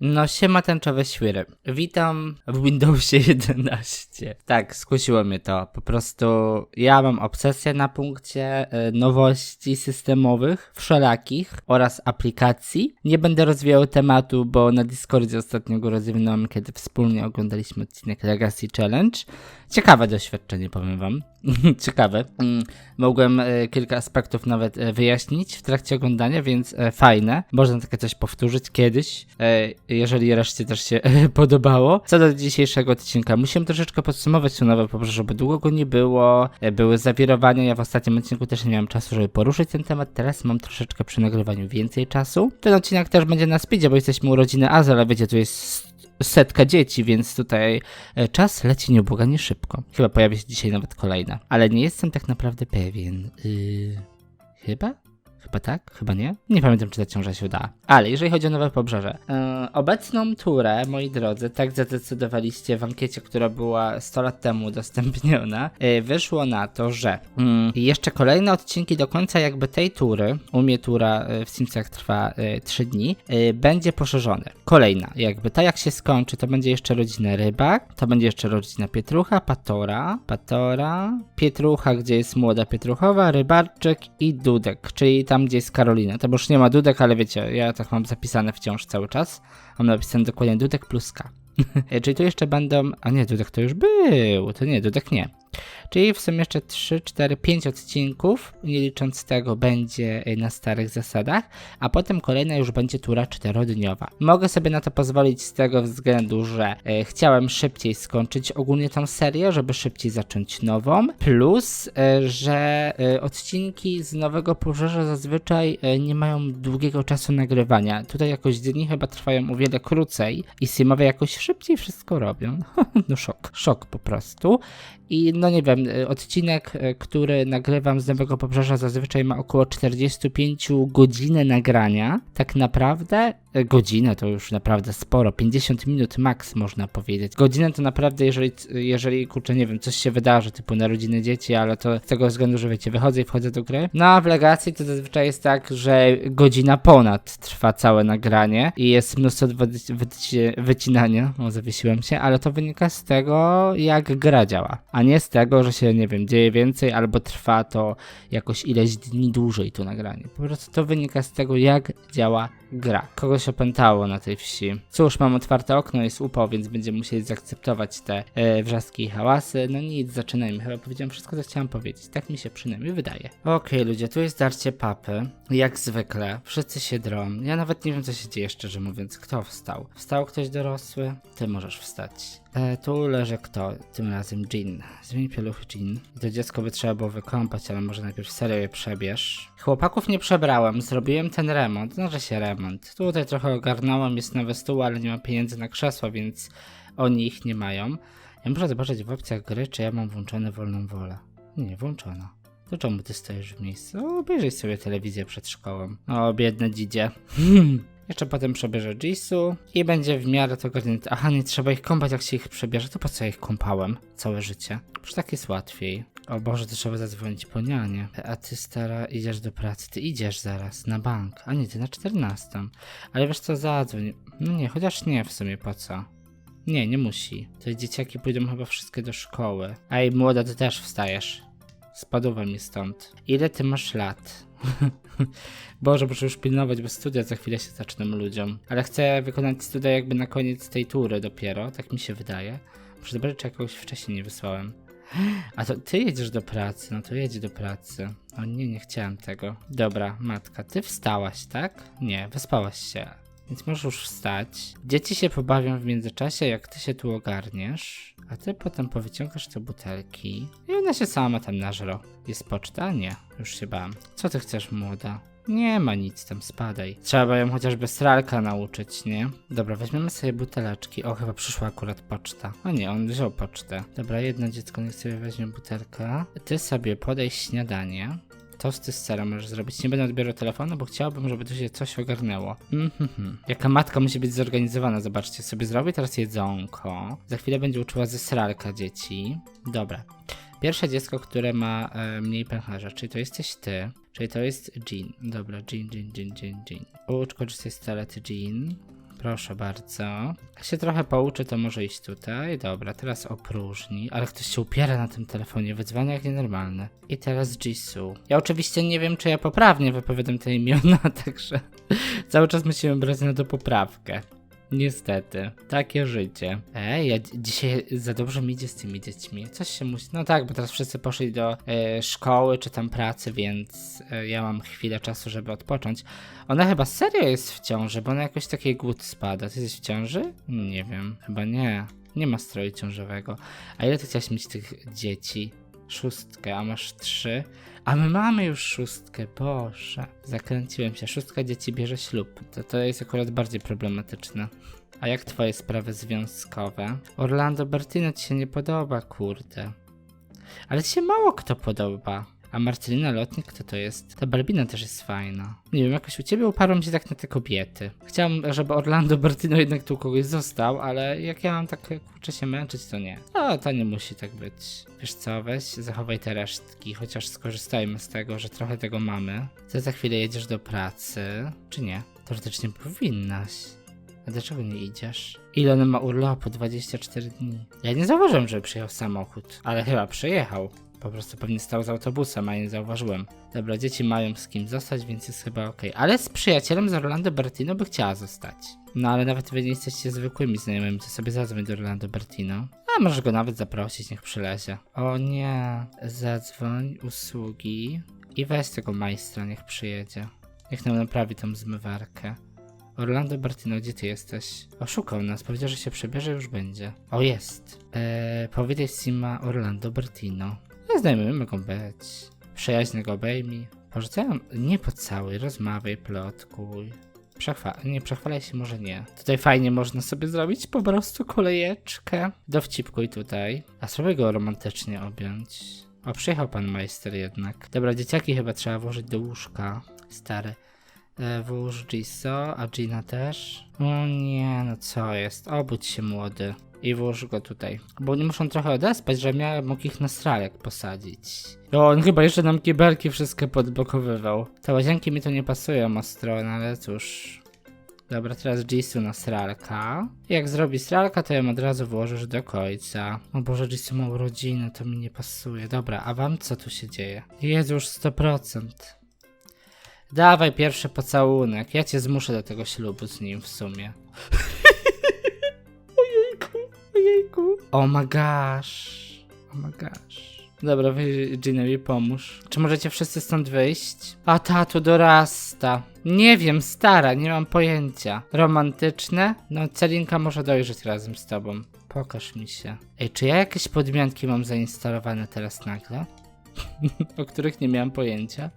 No siema tęczowe świry. Witam w Windowsie 11. Tak, skusiło mnie to. Po prostu ja mam obsesję na punkcie e, nowości systemowych, wszelakich oraz aplikacji. Nie będę rozwijał tematu, bo na Discordzie ostatnio go rozwinąłem, kiedy wspólnie oglądaliśmy odcinek Legacy Challenge. Ciekawe doświadczenie, powiem wam. Ciekawe. Mm, Mogłem e, kilka aspektów nawet e, wyjaśnić w trakcie oglądania, więc e, fajne. Można takie coś powtórzyć kiedyś, jeżeli reszcie też się podobało. Co do dzisiejszego odcinka, musimy troszeczkę podsumować to nowe pobrzeże, bo długo go nie było. Były zawirowania, ja w ostatnim odcinku też nie miałem czasu, żeby poruszyć ten temat. Teraz mam troszeczkę przy nagrywaniu więcej czasu. Ten odcinek też będzie na speedzie, bo jesteśmy urodziny Azy, ale wiecie, tu jest setka dzieci, więc tutaj e, czas leci nieubłaganie szybko. Chyba pojawi się dzisiaj nawet kolejna. Ale nie jestem tak naprawdę pewien. Yy, chyba? Chyba tak? Chyba nie? Nie pamiętam, czy ta ciąża się uda. Ale jeżeli chodzi o nowe pobrzeże. e, obecną turę, moi drodzy, tak zadecydowaliście w ankiecie, która była 100 lat temu udostępniona, e, wyszło na to, że mm, jeszcze kolejne odcinki do końca jakby tej tury, u mnie tura e, w Simsach trwa e, 3 dni, e, będzie poszerzone. Kolejna, jakby ta jak się skończy, to będzie jeszcze rodzina Rybak, to będzie jeszcze rodzina Pietrucha, Patora, Patora, Pietrucha, gdzie jest młoda Pietruchowa, Rybarczyk i Dudek, czyli tam, gdzie jest Karolina. To już nie ma Dudek, ale wiecie, ja tak mam zapisane wciąż cały czas. Mam napisane dokładnie Dudek plus K. E, Czyli tu jeszcze będą. A nie, Dudek to już był. To nie, Dudek nie. Czyli w sumie jeszcze 3, 4, 5 odcinków, nie licząc tego, będzie e, na starych zasadach, a potem kolejna już będzie tura czterodniowa. Mogę sobie na to pozwolić z tego względu, że e, chciałem szybciej skończyć ogólnie tą serię, żeby szybciej zacząć nową, plus, e, że e, odcinki z nowego pobrzeża zazwyczaj e, nie mają długiego czasu nagrywania. Tutaj jakoś dni chyba trwają o wiele krócej i simowe jakoś szybciej wszystko robią. no szok, szok po prostu. I no nie wiem, y, odcinek, y, który nagrywam z Nowego Pobrzeża zazwyczaj ma około 45 godziny nagrania. Tak naprawdę y, godzinę to już naprawdę sporo, 50 minut max można powiedzieć. Godzinę to naprawdę, jeżeli, jeżeli kurczę, nie wiem, coś się wydarzy, typu narodziny dzieci, ale to z tego względu, że wiecie, wychodzę i wchodzę do gry. No a w Legacji to zazwyczaj jest tak, że godzina ponad trwa całe nagranie i jest mnóstwo wyci- wycinania, o zawiesiłem się, ale to wynika z tego, jak gra działa, a nie z tego, że się, nie wiem, dzieje więcej albo trwa to jakoś ileś dni dłużej to nagranie. Po prostu to wynika z tego, jak działa gra. Kogoś opętało na tej wsi. Cóż, mam otwarte okno, jest upał, więc będziemy musieli zaakceptować te e, wrzaski i hałasy. No nic, zaczynajmy. Chyba powiedziałem wszystko, co chciałem powiedzieć. Tak mi się przynajmniej wydaje. Okej, ludzie, tu jest darcie papy. Jak zwykle. Wszyscy się drą. Ja nawet nie wiem, co się dzieje, szczerze mówiąc. Kto wstał? Wstał ktoś dorosły? Ty możesz wstać. E, tu leży kto? Tym razem Jean. Zmień pieluchy Jean. I to dziecko by trzeba było wykąpać, ale może najpierw serio je przebierz. Chłopaków nie przebrałem, zrobiłem ten remont. Że się remont. Tutaj trochę ogarnąłem, jest nowy stół, ale nie ma pieniędzy na krzesła, więc oni ich nie mają. Ja muszę zobaczyć w opcjach gry, czy ja mam włączone wolną wolę. Nie, włączono. To czemu ty stoisz w miejscu? Obejrzyj sobie telewizję przed szkołą. O, biedne dzidzie. Jeszcze potem przebierze Jisoo i będzie w miarę to ogarnięte. Aha, nie trzeba ich kąpać, jak się ich przebierze. To po co ja ich kąpałem całe życie? Przecież tak jest łatwiej. O Boże, to trzeba zadzwonić po nianie. A ty stara idziesz do pracy. Ty idziesz zaraz na bank. A nie, ty na 14. Ale wiesz co, zadzwoń. No nie, chociaż nie w sumie po co. Nie, nie musi. Te dzieciaki pójdą chyba wszystkie do szkoły. Ej, młoda, ty też wstajesz. Spadła mi stąd. Ile ty masz lat? Boże, muszę już pilnować, bo studia za chwilę się zaczną ludziom. Ale chcę wykonać studia jakby na koniec tej tury dopiero, tak mi się wydaje. Muszę zobaczyć, czy jakoś wcześniej nie wysłałem. A to ty jedziesz do pracy, no to jedź do pracy. O nie, nie chciałem tego. Dobra, matka, ty wstałaś, tak? Nie, wyspałaś się. Więc możesz już wstać. Dzieci się pobawią w międzyczasie, jak ty się tu ogarniesz. A ty potem powyciągasz te butelki. I ona się sama tam nażro. Jest poczta? Nie. Już się bałem. Co ty chcesz, młoda? Nie ma nic tam, spadaj. Trzeba ją chociażby stralka nauczyć, nie? Dobra, weźmiemy sobie buteleczki. O, chyba przyszła akurat poczta. O nie, on wziął pocztę. Dobra, jedno dziecko niech sobie weźmie butelkę. Ty sobie podaj śniadanie. Tosty z serem możesz zrobić. Nie będę odbierał telefonu, bo chciałbym, żeby tu się coś ogarnęło. Mhm. Jaka matka musi być zorganizowana, zobaczcie. Sobie zrobię teraz jedzonko. Za chwilę będzie uczyła ze sralka dzieci. Dobra. Pierwsze dziecko, które ma e, mniej pęcherza, czyli to jesteś ty, czyli to jest Jean. Dobra, Jean, Jean, Jean, Jean, Jean. Ucz korzystać z toalety Jean. Proszę bardzo. Jak się trochę pouczy, to może iść tutaj. Dobra, teraz opróżni. Ale ktoś się upiera na tym telefonie, wyzwania jak nienormalne. I teraz Jisoo. Ja oczywiście nie wiem, czy ja poprawnie wypowiadam te imiona, także cały czas musimy brać na to poprawkę. Niestety, takie życie. Ej, ja dzi- dzisiaj za dobrze mi idzie z tymi dziećmi. Coś się musi. No tak, bo teraz wszyscy poszli do e, szkoły czy tam pracy, więc e, ja mam chwilę czasu, żeby odpocząć. Ona chyba serio jest w ciąży, bo ona jakoś takiej głód spada. Ty jesteś w ciąży? Nie wiem, chyba nie. Nie ma stroju ciążowego. A ile ty chciałaś mieć tych dzieci? Szóstkę, a masz trzy? A my mamy już szóstkę, boże. Zakręciłem się. Szóstka dzieci bierze ślub. To, to jest akurat bardziej problematyczne. A jak twoje sprawy związkowe? Orlando Bertino ci się nie podoba, kurde. Ale ci się mało kto podoba. A Marcelina Lotnik, kto to jest? Ta Balbina też jest fajna. Nie wiem, jakoś u ciebie uparłem się tak na te kobiety. Chciałem, żeby Orlando Bertino jednak tu kogoś został, ale jak ja mam tak kurczę się męczyć, to nie. No, to nie musi tak być. Wiesz co, weź, zachowaj te resztki, chociaż skorzystajmy z tego, że trochę tego mamy. Ty za chwilę jedziesz do pracy, czy nie? Teoretycznie powinnaś. A dlaczego nie idziesz? Ile on ma urlopu? 24 dni. Ja nie zauważyłem, że przyjechał samochód, ale chyba przyjechał. Po prostu pewnie stał z autobusem, a nie zauważyłem. Dobra, dzieci mają z kim zostać, więc jest chyba okej. Ale z przyjacielem z Orlando Bertino by chciała zostać. No ale nawet wy nie jesteście zwykłymi znajomymi, to sobie zadzwoń do Orlando Bertino. A możesz go nawet zaprosić, niech przylezie. O nie, zadzwoń, usługi i weź tego majstra, niech przyjedzie. Niech nam naprawi tą zmywarkę. Orlando Bertino, gdzie ty jesteś? Oszukał nas, powiedział, że się przebierze, już będzie. O, jest. Eee, powiedzieć Sima Orlando Bertino. No, znajomy mogą być. Przyjaźnie go obejmij. Porzucają, nie pocałuj, rozmawiaj, plotkuj. Przechwa nie, przechwalaj się może nie. Tutaj fajnie można sobie zrobić po prostu kolejeczkę. Dowcipkuj tutaj. A spróbuj go romantycznie objąć. O, przyjechał pan majster jednak. Dobra, dzieciaki chyba trzeba włożyć do łóżka. Stary. E, Włóż Jiso, a Gina też. O nie, no co jest? Obudź się młody. I włóż go tutaj. Bo oni muszą trochę odespać, że miałem mógł ich na strajek posadzić. O, on chyba jeszcze nam kibelki wszystkie podblokowywał. Te łazienki mi to nie pasują ostro, no ale cóż. Dobra, teraz Jisoo na sralka. Jak zrobi sralka, to ją od razu włożysz do końca. O Boże, Jisoo ma urodziny, to mi nie pasuje. Dobra, a wam co tu się dzieje? Jest już 100%. Dawaj pierwszy pocałunek. Ja cię zmuszę do tego ślubu z nim w sumie. Oh my gosh. Oh my gosh. Dobra, weź Ginowi pomóż. Czy możecie wszyscy stąd wyjść? A tatu dorasta. Nie wiem, stara, nie mam pojęcia. Romantyczne? No, Celinka może dojrzeć razem z tobą. Pokaż mi się. Ej, czy ja jakieś podmianki mam zainstalowane teraz nagle? o których nie miałem pojęcia?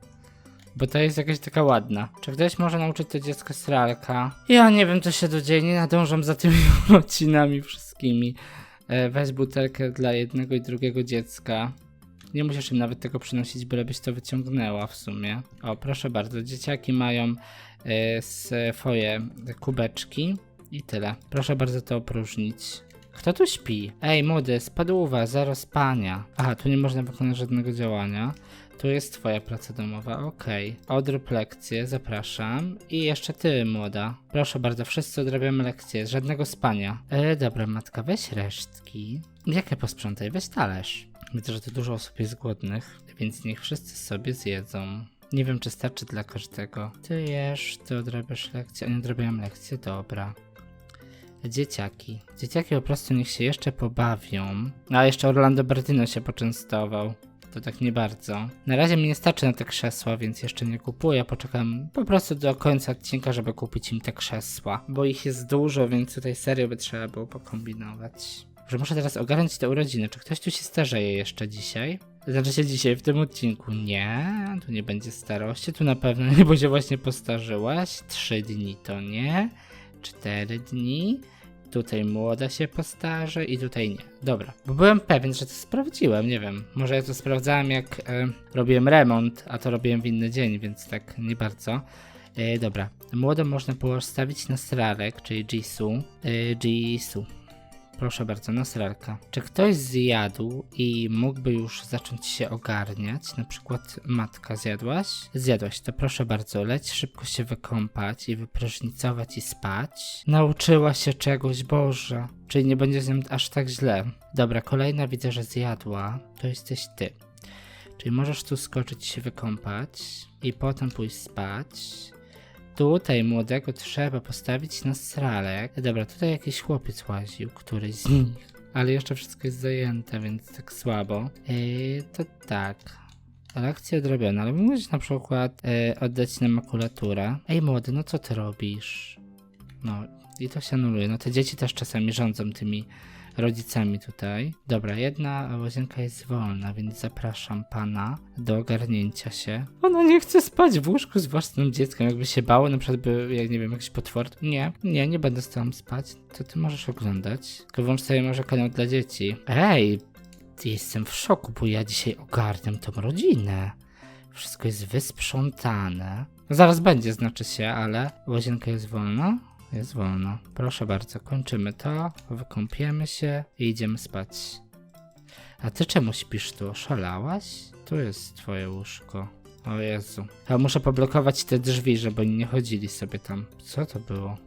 Bo to jest jakaś taka ładna. Czy ktoś może nauczyć to dziecko stralka? Ja nie wiem, co się dzieje, nie nadążam za tymi urodzinami wszystkimi. E, weź butelkę dla jednego i drugiego dziecka. Nie musisz im nawet tego przynosić, bylebyś to wyciągnęła w sumie. O, proszę bardzo, dzieciaki mają e, swoje kubeczki i tyle. Proszę bardzo to opróżnić. Kto tu śpi? Ej, młody, spadłowa, zero spania. Aha, tu nie można wykonać żadnego działania. Tu jest twoja praca domowa, okej. Odrób lekcję, zapraszam. I jeszcze ty, młoda. Proszę bardzo, wszyscy odrabiamy lekcję, żadnego spania. E, dobra, matka, weź resztki. Jakie posprzątaj? Weź talerz. Widzę, że tu dużo osób jest głodnych, więc niech wszyscy sobie zjedzą. Nie wiem, czy starczy dla każdego. Ty jesz, ty odrabiasz lekcję. Oni odrabiają lekcję, dobra. Dzieciaki. Dzieciaki po prostu niech się jeszcze pobawią. A jeszcze Orlando Bertino się poczęstował. To tak nie bardzo. Na razie mi nie starczy na te krzesła, więc jeszcze nie kupuję. Poczekam po prostu do końca odcinka, żeby kupić im te krzesła. Bo ich jest dużo, więc tutaj serio by trzeba było pokombinować. Że muszę teraz ogarnąć te urodziny. Czy ktoś tu się starzeje jeszcze dzisiaj? Znaczy się dzisiaj w tym odcinku. Nie, tu nie będzie starości. Tu na pewno nie, bo się właśnie postarzyłaś. Trzy dni to nie. Cztery dni. Tutaj młoda się postarze i tutaj nie. Dobra, bo byłem pewien, że to sprawdziłem, nie wiem. Może ja to sprawdzałem jak e, robiłem remont, a to robiłem w inny dzień, więc tak nie bardzo. E, dobra, młodą można postawić na strarek, czyli Jisoo. E, Jisoo. Proszę bardzo, nasralka. Czy ktoś zjadł i mógłby już zacząć się ogarniać? Na przykład matka zjadłaś? Zjadłaś, to proszę bardzo, leć szybko się wykąpać i wyprysznicować i spać. Nauczyła się czegoś, Boże. Czyli nie będzie z nią aż tak źle. Dobra, kolejna widzę, że zjadła. To jesteś ty. Czyli możesz tu skoczyć się wykąpać i potem pójść spać. Tutaj młodego trzeba postawić na sralek. Dobra, tutaj jakiś chłopiec łaził, któryś z nich. Ale jeszcze wszystko jest zajęte, więc tak słabo. Yy, to tak. Lekcja odrobiona, ale mógłbyś na przykład yy, oddać nam makulaturę. Ej młody, no co ty robisz? No i to się anuluje. No te dzieci też czasami rządzą tymi rodzicami tutaj. Dobra, jedna łazienka jest wolna, więc zapraszam pana do ogarnięcia się. Ona nie chce spać w łóżku z własnym dzieckiem, jakby się bało, na przykład by, jak nie wiem, jakiś potwór. Nie, nie, nie będę z tobą spać, to ty możesz oglądać. Tylko włącz sobie może kanał dla dzieci. Ej, jestem w szoku, bo ja dzisiaj ogarniam tą rodzinę. Wszystko jest wysprzątane. Zaraz będzie, znaczy się, ale łazienka jest wolna. Jest wolno. Proszę bardzo, kończymy to, wykąpiemy się i idziemy spać. A ty czemu śpisz tu? Oszalałaś? Tu jest twoje łóżko. O Jezu. Ja muszę poblokować te drzwi, żeby oni nie chodzili sobie tam. Co to było?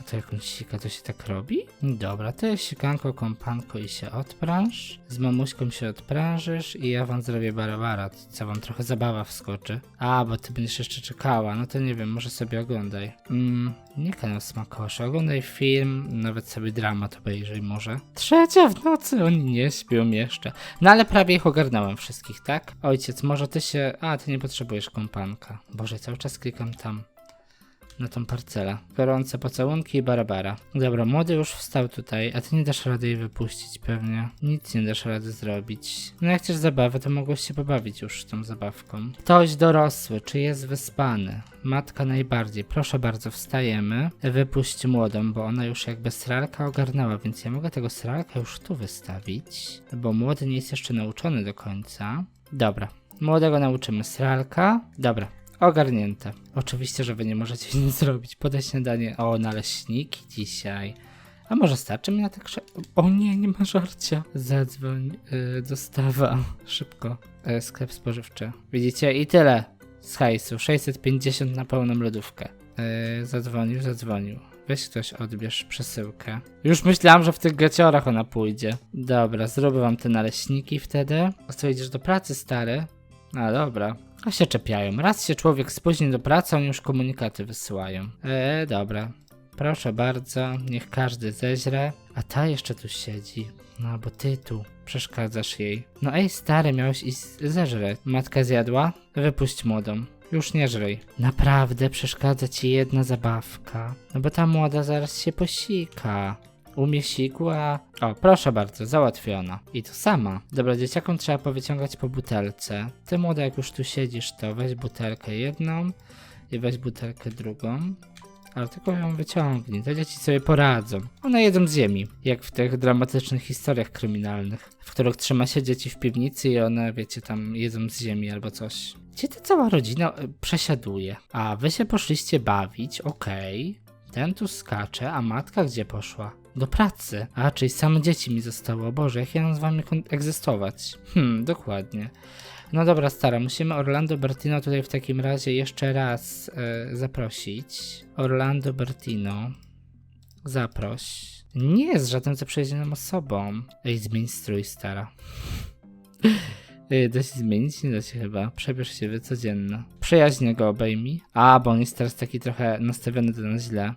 A to jakąś sika, to się tak robi? Dobra, to jest sikanko, kompanko i się odpręż. Z mamuśką się odprężysz i ja wam zrobię barabara, co wam trochę zabawa wskoczy. A, bo ty będziesz jeszcze czekała, no to nie wiem, może sobie oglądaj. Mm, nie kanał Smakoszy, oglądaj film, nawet sobie dramat obejrzyj może. Trzecia w nocy, oni nie śpią jeszcze. No ale prawie ich ogarnąłem wszystkich, tak? Ojciec, może ty się... A, ty nie potrzebujesz kompanka. Boże, cały czas klikam tam na tą parcelę. Gorące pocałunki i barabara. Dobra, młody już wstał tutaj, a ty nie dasz rady jej wypuścić pewnie. Nic nie dasz rady zrobić. No jak chcesz zabawę, to mogłeś się pobawić już tą zabawką. Ktoś dorosły, czy jest wyspany? Matka najbardziej. Proszę bardzo, wstajemy. Wypuść młodą, bo ona już jakby sralka ogarnęła, więc ja mogę tego sralka już tu wystawić, bo młody nie jest jeszcze nauczony do końca. Dobra, młodego nauczymy sralka. Dobra, Ogarnięte. Oczywiście, że wy nie możecie nic zrobić. Podaj śniadanie. O, naleśniki dzisiaj. A może starczy mi na tak sze... O nie, nie ma żarcia. Zadzwoń. Yy, dostawa. Szybko. Yy, sklep spożywczy. Widzicie? I tyle. Z hajsu. 650 na pełną lodówkę. Yy, zadzwonił, zadzwonił. Weź ktoś odbierz przesyłkę. Już myślałam, że w tych gaciorach ona pójdzie. Dobra, zrobię wam te naleśniki wtedy. A co, idziesz do pracy, stary? A, dobra. A się czepiają. Raz się człowiek spóźni do pracy, oni już komunikaty wysyłają. Eee, dobra. Proszę bardzo, niech każdy zeźre. A ta jeszcze tu siedzi. No, bo ty tu przeszkadzasz jej. No ej, stary, miałeś iść zeżreć. Matka zjadła? Wypuść młodą. Już nie żrej. Naprawdę przeszkadza ci jedna zabawka. No bo ta młoda zaraz się posika. Umie sikła. O, proszę bardzo, załatwiona. I to sama. Dobra, dzieciakom trzeba powyciągać po butelce. Ty młoda, jak już tu siedzisz, to weź butelkę jedną i weź butelkę drugą. Ale tylko ją wyciągnij, te dzieci sobie poradzą. One jedzą z ziemi, jak w tych dramatycznych historiach kryminalnych, w których trzyma się dzieci w piwnicy i one, wiecie, tam jedzą z ziemi albo coś. Gdzie ta cała rodzina e, przesiaduje? A wy się poszliście bawić, okej. Ten tu skacze, a matka gdzie poszła? Do pracy. A, czyli same dzieci mi zostało. Boże, jak ja mam z wami egzystować? Hmm, dokładnie. No dobra, stara, musimy Orlando Bertino tutaj w takim razie jeszcze raz e, zaprosić. Orlando Bertino. Zaproś. Nie jest żadną zaprzyjaźnioną osobą. Ej, zmień strój, stara. Da się zmienić? Nie da się chyba. Przebierz się w codzienno. Przyjaźnie go obejmij. A, bo on jest teraz taki trochę nastawiony do nas źle.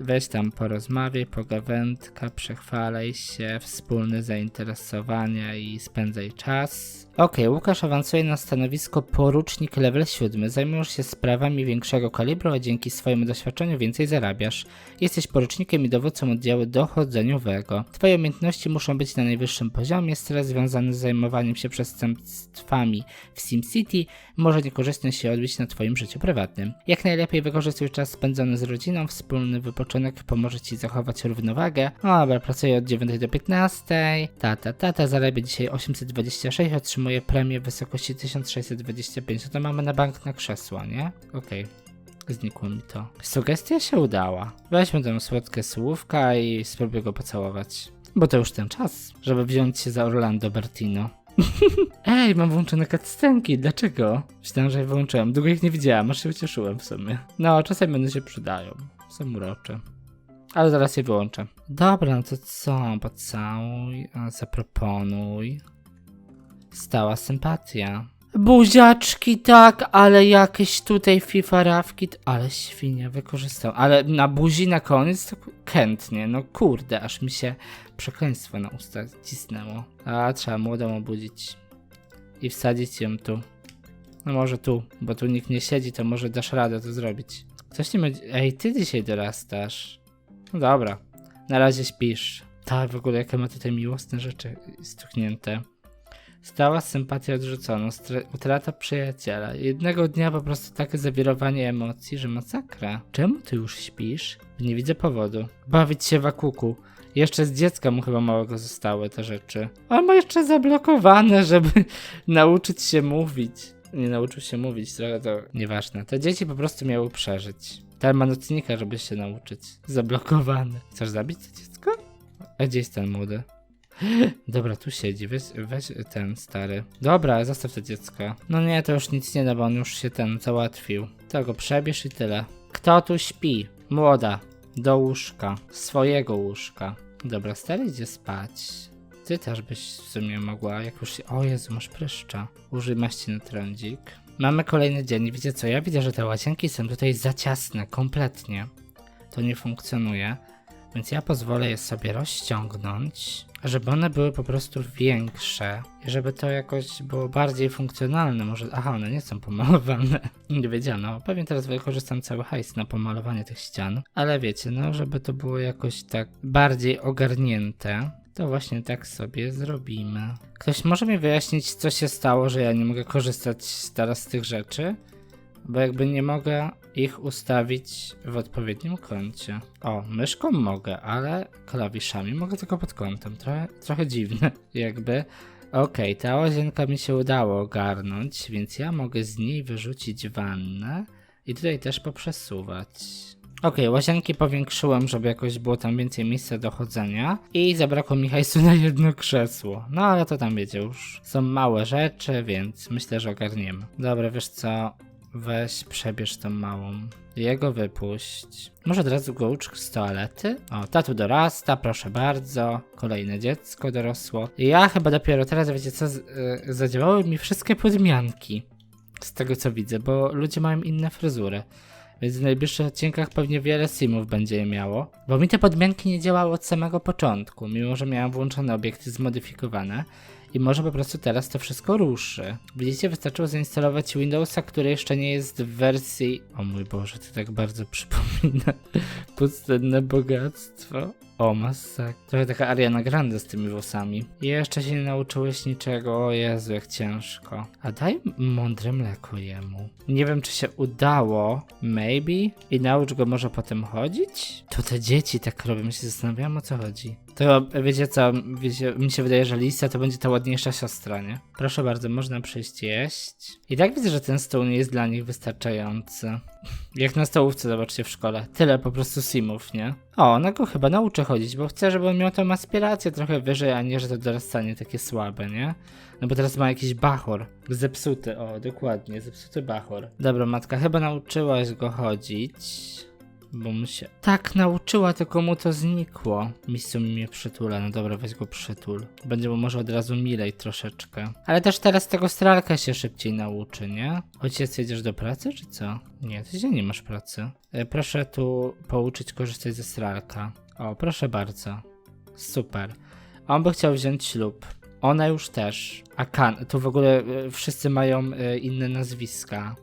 Weź tam porozmawiaj, pogawędka, przechwalaj się, wspólne zainteresowania i spędzaj czas. Okej, Łukasz awansuje na stanowisko porucznik level 7. Zajmujesz się sprawami większego kalibru, a dzięki swojemu doświadczeniu więcej zarabiasz. Jesteś porucznikiem i dowódcą oddziału dochodzeniowego. Twoje umiejętności muszą być na najwyższym poziomie. Stres związany z zajmowaniem się przestępstwami w SimCity może niekorzystnie się odbić na Twoim życiu prywatnym. Jak najlepiej wykorzystuj czas spędzony z rodziną, wspólny wypoczynek pomoże Ci zachować równowagę. No dobra, pracuję od 9 do 15. Tata, tata, zarabia dzisiaj 826, otrzymuje premię w wysokości 1625. No to mamy na bank na krzesło, nie? Okej. Znikło mi to. Sugestia się udała. Weźmy tę słodkie słówka i spróbuj go pocałować. Bo to już ten czas, żeby wziąć się za Orlando Bertino. Ej, mam włączone cutscenki, dlaczego? Myślałem, że je wyłączyłem. Długo ich nie widziałem, aż się ucieszyłem w sumie. No, czasem będą się przydają. Są urocze. Ale zaraz je wyłączę. Dobra, no to co? Pocałuj, zaproponuj. Stała sympatia. Buziaczki, tak, ale jakieś tutaj fifarawki, ale świnia wykorzystał. Ale na buzi na koniec to chętnie, no kurde, aż mi się przekleństwo na usta cisnęło. A trzeba młodą obudzić i wsadzić ją tu. No może tu, bo tu nikt nie siedzi, to może dasz radę to zrobić. Ktoś nie będzie... Ej, ty dzisiaj dorastasz. No dobra, na razie śpisz. Tak, w ogóle jakie ma tutaj miłosne rzeczy stuknięte. Stała sympatia odrzucona, utrata przyjaciela. Jednego dnia po prostu takie zawirowanie emocji, że masakra. Czemu ty już śpisz? Nie widzę powodu. Bawić się w akuku. Jeszcze z dziecka mu chyba małego zostały te rzeczy. On ma jeszcze zablokowane, żeby nauczyć się mówić. Nie nauczył się mówić, trochę to nieważne. Te dzieci po prostu miały przeżyć. Ten ma nocnika, żeby się nauczyć. Zablokowany. Chcesz zabić to dziecko? A gdzie jest ten młody? Dobra, tu siedzi, weź, weź ten stary. Dobra, zostaw to dziecko. No nie, to już nic nie da, bo on już się ten załatwił. To go przebierz i tyle. Kto tu śpi? Młoda. Do łóżka. Swojego łóżka. Dobra, stary idzie spać. Ty też byś w sumie mogła, jak już się... O Jezu, masz pryszcza. Użyj maści na trądzik. Mamy kolejny dzień. Wiecie co? Ja widzę, że te łazienki są tutaj za ciasne, kompletnie. To nie funkcjonuje. Więc ja pozwolę je sobie rozciągnąć, żeby one były po prostu większe i żeby to jakoś było bardziej funkcjonalne. Może, aha, one nie są pomalowane. Nie wiedziano. Pewnie teraz wykorzystam cały hajs na pomalowanie tych ścian. Ale wiecie, no, żeby to było jakoś tak bardziej ogarnięte, to właśnie tak sobie zrobimy. Ktoś może mi wyjaśnić, co się stało, że ja nie mogę korzystać teraz z tych rzeczy? Bo jakby nie mogę ich ustawić w odpowiednim kącie. O, myszką mogę, ale klawiszami mogę tylko pod kątem. Trochę, trochę dziwne, jakby. Okej, ta łazienka mi się udało ogarnąć, więc ja mogę z niej wyrzucić wannę i tutaj też poprzesuwać. Okej, łazienki powiększyłem, żeby jakoś było tam więcej miejsca do chodzenia i zabrakło mi hajsu na jedno krzesło. No ale to tam wiecie już. Są małe rzeczy, więc myślę, że ogarniemy. Dobra, wiesz co? Weź, przebierz tą małą. Jego wypuść. Może od razu go ucz z toalety? O, tatu dorasta, proszę bardzo. Kolejne dziecko dorosło. Ja chyba dopiero teraz, wiecie co, y, zadziałały mi wszystkie podmianki. Z tego co widzę, bo ludzie mają inne fryzury. Więc w najbliższych odcinkach pewnie wiele simów będzie je miało. Bo mi te podmianki nie działały od samego początku, mimo że miałem włączone obiekty zmodyfikowane. I może po prostu teraz to wszystko ruszy. Widzicie, wystarczyło zainstalować Windowsa, który jeszcze nie jest w wersji... O mój Boże, to tak bardzo przypomina podstępne bogactwo. O, masak. Trochę taka Ariana Grande z tymi włosami. Jeszcze się nie nauczyłeś niczego, o Jezu, jak ciężko. A daj mądre mleko jemu. Nie wiem, czy się udało, maybe, i naucz go może potem chodzić? To te dzieci tak robią, się zastanawiam o co chodzi. To wiecie co, wiecie, mi się wydaje, że Lisa to będzie ta ładniejsza siostra, nie? Proszę bardzo, można przyjść jeść. I tak widzę, że ten stół nie jest dla nich wystarczający. Jak na stołówce, zobaczcie w szkole. Tyle po prostu simów, nie? O, ona go chyba nauczy chodzić, bo chcę, żeby on miał tą aspirację trochę wyżej, a nie, że to dorastanie takie słabe, nie? No bo teraz ma jakiś bachor. Zepsuty, o, dokładnie, zepsuty bachor. Dobra, matka, chyba nauczyłaś go chodzić. Bo mu się... Tak, nauczyła, tylko mu to znikło. Misu mi mnie przytula, no dobra, weź go przytul. Będzie mu może od razu milej troszeczkę. Ale też teraz tego stralka się szybciej nauczy, nie? Ojciec, jedziesz do pracy, czy co? Nie, ty dzisiaj nie masz pracy. E, proszę tu pouczyć korzystać ze stralka. O, proszę bardzo. Super. On by chciał wziąć ślub. Ona już też. A kan, tu w ogóle e, wszyscy mają e, inne nazwiska.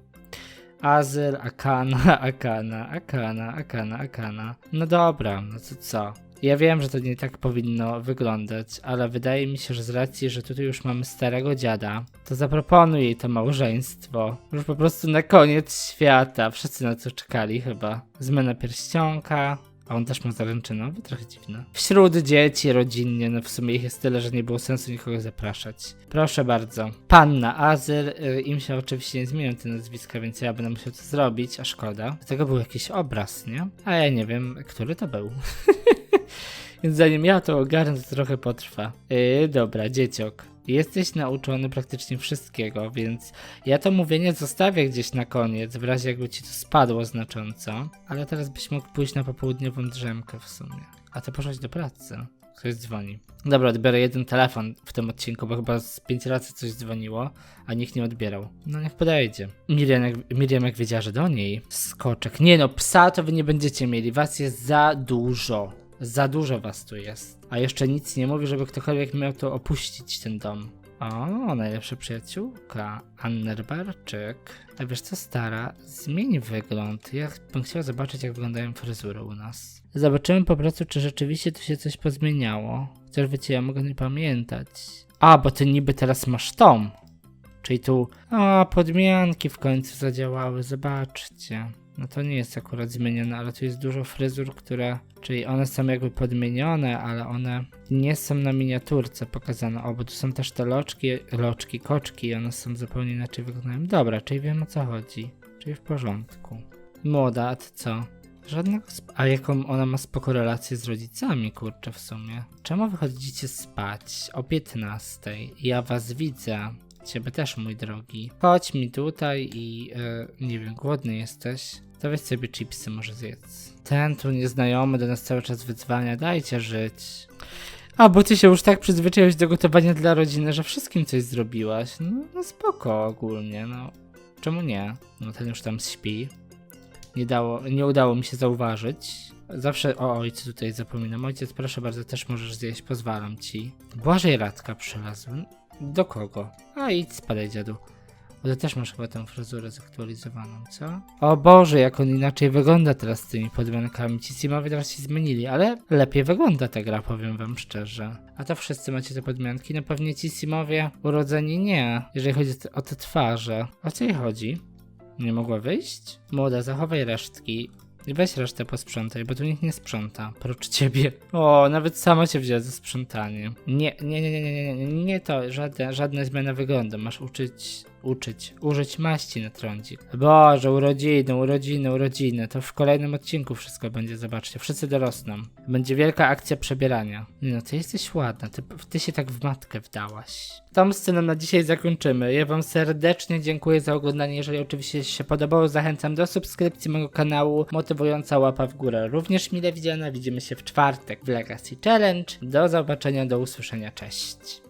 Azyl, Akana, Akana, Akana, Akana, Akana. No dobra, no to co? Ja wiem, że to nie tak powinno wyglądać, ale wydaje mi się, że z racji, że tutaj już mamy starego dziada, to zaproponuj jej to małżeństwo. Już po prostu na koniec świata. Wszyscy na to czekali chyba. Zmiana pierścionka. A on też ma zaręczynowy? Trochę dziwne. Wśród dzieci, rodzinnie, no w sumie ich jest tyle, że nie było sensu nikogo zapraszać. Proszę bardzo. Panna Azyl, im się oczywiście nie zmienią te nazwiska, więc ja będę musiał to zrobić, a szkoda. Do tego był jakiś obraz, nie? A ja nie wiem, który to był. Więc zanim ja to ogarnę, to trochę potrwa. Yy, dobra, dzieciok. Jesteś nauczony praktycznie wszystkiego, więc ja to mówienie zostawię gdzieś na koniec, w razie jakby ci to spadło znacząco. Ale teraz byś mógł pójść na popołudniową drzemkę w sumie. A ty poszłaś do pracy. Ktoś dzwoni. Dobra, odbiorę jeden telefon w tym odcinku, bo chyba z pięć razy coś dzwoniło, a nikt nie odbierał. No niech podejdzie. Miriam jak, Miriam jak wiedziała, że do niej. Skoczek. Nie no, psa to wy nie będziecie mieli. Was jest za dużo. Za dużo was tu jest. A jeszcze nic nie mówi, żeby ktokolwiek miał to opuścić ten dom. O, najlepsza przyjaciółka. Annerbarczyk. A wiesz co, stara? Zmień wygląd. Ja bym chciał zobaczyć, jak wyglądają fryzury u nas. Zobaczymy po prostu, czy rzeczywiście tu się coś pozmieniało. Chociaż wiecie, ja mogę nie pamiętać. A, bo ty niby teraz masz tom. Czyli tu. A, podmianki w końcu zadziałały, zobaczcie. No to nie jest akurat zmienione, ale tu jest dużo fryzur, które. Czyli one są jakby podmienione, ale one nie są na miniaturce pokazane. O, bo tu są też te loczki, loczki, koczki i one są zupełnie inaczej wyglądają. Dobra, czyli wiem o co chodzi. Czyli w porządku. Młoda, a ty co? Żadnego A jaką ona ma spoko relację z rodzicami, kurczę, w sumie. Czemu wychodzicie spać o 15? Ja was widzę. Ciebie też, mój drogi. Chodź mi tutaj i e, nie wiem, głodny jesteś? To weź sobie chipsy może zjedz. Ten tu nieznajomy do nas cały czas wyzwania, dajcie żyć. A, bo ty się już tak przyzwyczaiłeś do gotowania dla rodziny, że wszystkim coś zrobiłaś. No, no spoko ogólnie, no. Czemu nie? No ten już tam śpi. Nie, dało, nie udało mi się zauważyć. Zawsze o ojcu tutaj zapominam. Ojciec, proszę bardzo, też możesz zjeść, pozwalam ci. Błażej Radka przylazł. Do kogo? A idź spadaj, dziadu. Bo ty też masz chyba tę fryzurę zaktualizowaną, co? O Boże, jak on inaczej wygląda teraz z tymi podmiankami. Ci Simowie teraz się zmienili, ale lepiej wygląda ta gra, powiem wam szczerze. A to wszyscy macie te podmianki? No pewnie ci Simowie urodzeni nie, jeżeli chodzi o te twarze. O co jej chodzi? Nie mogła wyjść? Młoda, zachowaj resztki. Weź resztę posprzątaj, bo tu nikt nie sprząta, prócz ciebie. O, nawet sama się wzięła za sprzątanie. Nie, nie, nie, nie, nie, nie, nie, nie to, żadne, żadna zmiana wyglądu. Masz uczyć, uczyć, użyć maści na trądzik. Boże, urodziny, urodziny, urodziny. To w kolejnym odcinku wszystko będzie, zobaczcie. Wszyscy dorosną. Będzie wielka akcja przebierania. No, ty jesteś ładna, ty, ty się tak w matkę wdałaś. Tą sceną na dzisiaj zakończymy. Ja wam serdecznie dziękuję za oglądanie. Jeżeli oczywiście się podobało, zachęcam do subskrypcji mojego kanału. Motywująca łapa w górę również mile widziana. Widzimy się w czwartek w Legacy Challenge. Do zobaczenia, do usłyszenia, cześć.